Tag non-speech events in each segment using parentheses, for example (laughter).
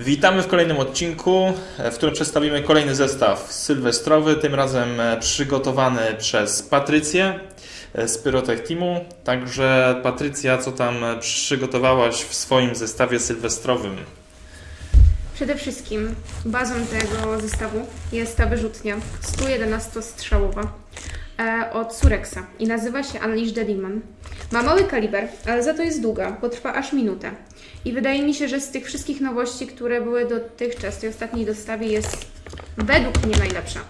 Witamy w kolejnym odcinku, e, w którym przedstawimy kolejny zestaw sylwestrowy, tym razem e, przygotowany przez Patrycję e, z Pyrotech Teamu. Także Patrycja, co tam przygotowałaś w swoim zestawie sylwestrowym? Przede wszystkim bazą tego zestawu jest ta wyrzutnia 111-strzałowa e, od Surexa i nazywa się Unleash the Demon. Ma mały kaliber, ale za to jest długa, bo trwa aż minutę. I wydaje mi się, że z tych wszystkich nowości, które były dotychczas w tej ostatniej dostawie jest według mnie najlepsza.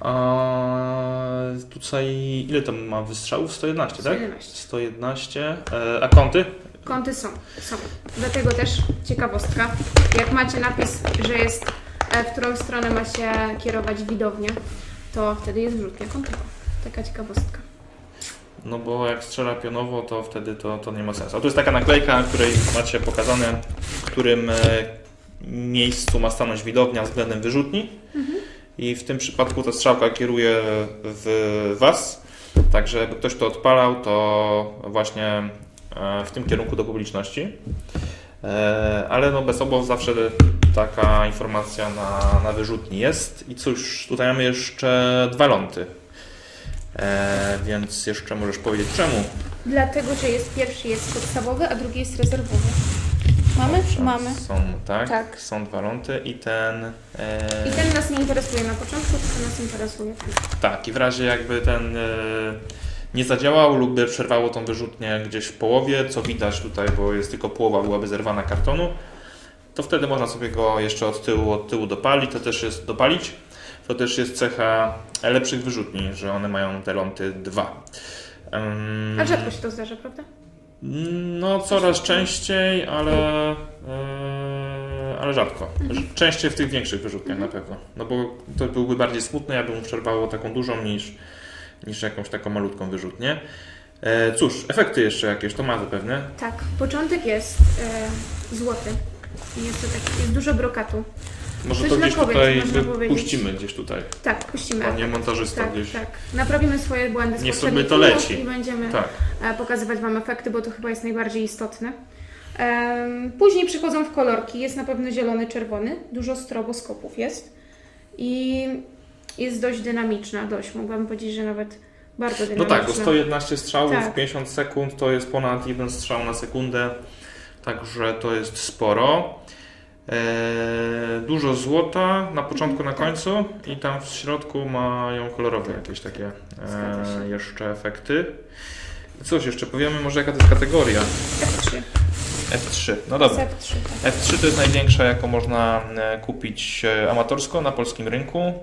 A tutaj ile tam ma wystrzałów? 111, tak? 111. 111. E, a kąty? Kąty są, są. Dlatego też ciekawostka. Jak macie napis, że jest e, w którą stronę ma się kierować widownia, to wtedy jest wrzutnia kątowa. Taka ciekawostka. No bo jak strzela pionowo, to wtedy to, to nie ma sensu. A tu jest taka naklejka, na której macie pokazane, w którym e, miejscu ma stanąć widownia względem wyrzutni. I w tym przypadku ta strzałka kieruje w Was. Także jakby ktoś to odpalał, to właśnie e, w tym kierunku do publiczności. E, Ale no bez obaw zawsze taka informacja na, na wyrzutni jest. I cóż, tutaj mamy jeszcze dwa ląty. E, więc jeszcze możesz powiedzieć czemu. Dlatego, że jest pierwszy jest podstawowy, a drugi jest rezerwowy. Mamy? Dobrze, Mamy. Są, tak? Tak. Są dwa ląty i ten. E, I ten nas nie interesuje na początku, tylko nas interesuje. Tak, i w razie jakby ten e, nie zadziałał lub by przerwało tą wyrzutnię gdzieś w połowie, co widać tutaj, bo jest tylko połowa byłaby zerwana kartonu, to wtedy można sobie go jeszcze od tyłu, od tyłu dopalić, to też jest dopalić. To też jest cecha lepszych wyrzutni, że one mają te ląty dwa. Em, A rzadko się to zdarza, prawda? No, coraz częściej, ale, e, ale rzadko. Częściej w tych większych wyrzutniach na pewno. No bo to byłby bardziej smutne, jakby mu przerwało taką dużą niż, niż jakąś taką malutką wyrzutnię. E, cóż, efekty jeszcze jakieś, to ma zapewne. Tak. Początek jest e, złoty. Jest to taki, jest dużo brokatu. Może Coś to gdzieś tutaj można wy- powiedzieć. puścimy gdzieś tutaj. Tak, puścimy. Panie efekt. montażysto tak, gdzieś. tak. Naprawimy swoje błędy z Niech poprzednich sobie to filmów leci. I będziemy Tak. e, pokazywać Wam efekty, bo to chyba jest najbardziej istotne. Em, Później przychodzą w kolorki. Jest na pewno zielony, czerwony. Dużo stroboskopów jest. I jest dość dynamiczna, dość. Mogłabym powiedzieć, że nawet bardzo No dynamiczna. tak, bo 111 strzałów Tak. w 50 sekund to jest ponad jeden strzał na sekundę, także to jest sporo. E, dużo złota na początku, na końcu i tam w środku mają kolorowe jakieś takie e, jeszcze efekty. Coś jeszcze powiemy, może jaka to jest kategoria? F3. F3. No dobra. F3, tak. F3 to jest największa, jaką można e, kupić amatorsko na polskim rynku.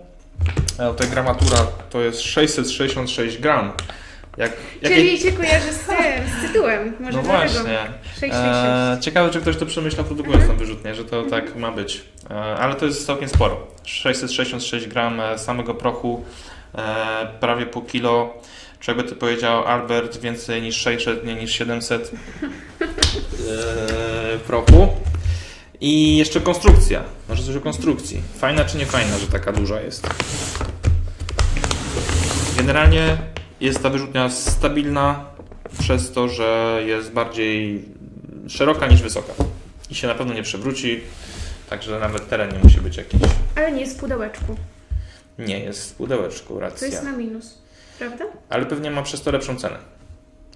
Tutaj gramatura to jest 666 gram. Jak, jakie- Czyli się kojarzy z tym, z tytułem. Może no dlatego. właśnie. 666. E, ciekawe, czy ktoś to przemyślał produkując tą wyrzutnię, że to tak ma być. E, ale to jest całkiem sporo. 666 gram e, samego prochu, e, prawie po kilo. Czy jakby ty powiedział Albert, więcej niż 600, nie niż 700 e, prochu. I jeszcze konstrukcja. Może coś o konstrukcji. Fajna czy nie fajna, że taka duża jest? Generalnie jest ta wyrzutnia stabilna przez to, że jest bardziej szeroka niż wysoka. I się na pewno nie przewróci, także nawet teren nie musi być jakiś. Ale nie jest w pudełeczku. Nie jest w pudełeczku, To racja. jest na minus. Prawda? Ale pewnie ma przez to lepszą cenę.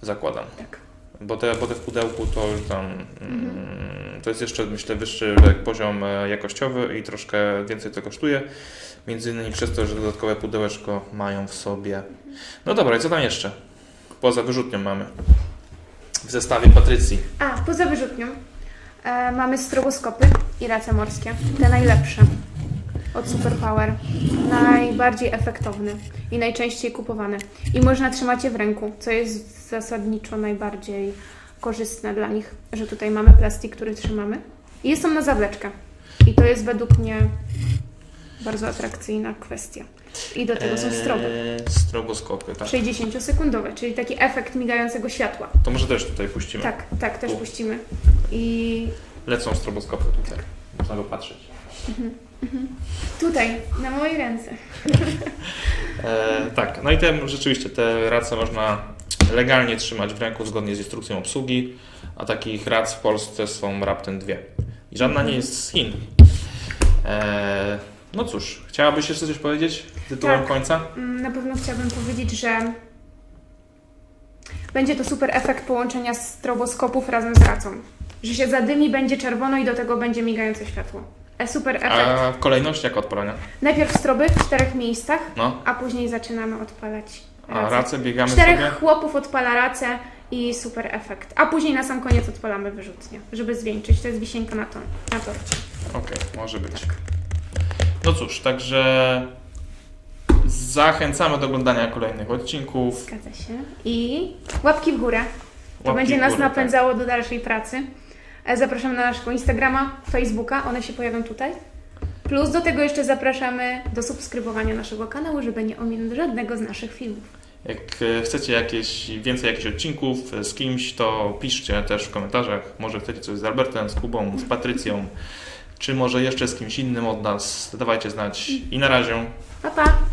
Zakładam. Tak. Bo te, bo te w pudełku to już tam. Mhm. Mm, to jest jeszcze, myślę, wyższy poziom e, jakościowy i troszkę więcej to kosztuje. Między innymi przez to, że dodatkowe pudełeczko mają w sobie. No dobra, i co tam jeszcze? Poza wyrzutnią mamy. W zestawie Patrycji. A, poza wyrzutnią e, mamy stroboskopy i race morskie. Te najlepsze. Od Superpower. Najbardziej efektowne i najczęściej kupowane. I można trzymać je w ręku, co jest zasadniczo najbardziej korzystne dla nich, że tutaj mamy plastik, który trzymamy. I jest on na zawleczkę. I to jest według mnie bardzo atrakcyjna kwestia. I do tego są stroby. Eee, stroboskopy, tak. 60-sekundowe, czyli taki efekt migającego światła. To może też tutaj puścimy. Tak, tak, też Tu. puścimy. I Lecą stroboskopy tutaj. Można go patrzeć. tutaj, na mojej ręce. (laughs) E, tak, no i te, rzeczywiście te race można legalnie trzymać w ręku zgodnie z instrukcją obsługi, a takich rac w Polsce są raptem dwie. I żadna nie jest z Chin. E, no cóż, chciałabyś jeszcze coś powiedzieć tytułem Tak. końca? Mm, Na pewno chciałabym powiedzieć, że będzie to super efekt połączenia stroboskopów razem z racą. Że się zadymi, będzie czerwono i do tego będzie migające światło. E, super efekt. A w kolejności jak odpalania? Najpierw stroby w czterech miejscach, No, a później zaczynamy odpalać a racę. biegamy Czterech sobie? chłopów odpala racę i super efekt. A później na sam koniec odpalamy wyrzutnię, żeby zwieńczyć. To jest wisienka na, to, na torcie. Okej, może być. No cóż, także zachęcamy do oglądania kolejnych odcinków. Zgadza się. I łapki w górę. To Łapki będzie w nas górę, tak. napędzało do dalszej pracy. E, Zapraszam na naszego Instagrama, Facebooka, one się pojawią tutaj. Plus do tego jeszcze zapraszamy do subskrybowania naszego kanału, żeby nie ominąć żadnego z naszych filmów. Jak e, chcecie jakieś, więcej jakichś odcinków e, z kimś, to piszcie też w komentarzach. Może chcecie coś z Albertem, z Kubą, z Patrycją, czy może jeszcze z kimś innym od nas. Dawajcie znać. I na razie. Pa, pa!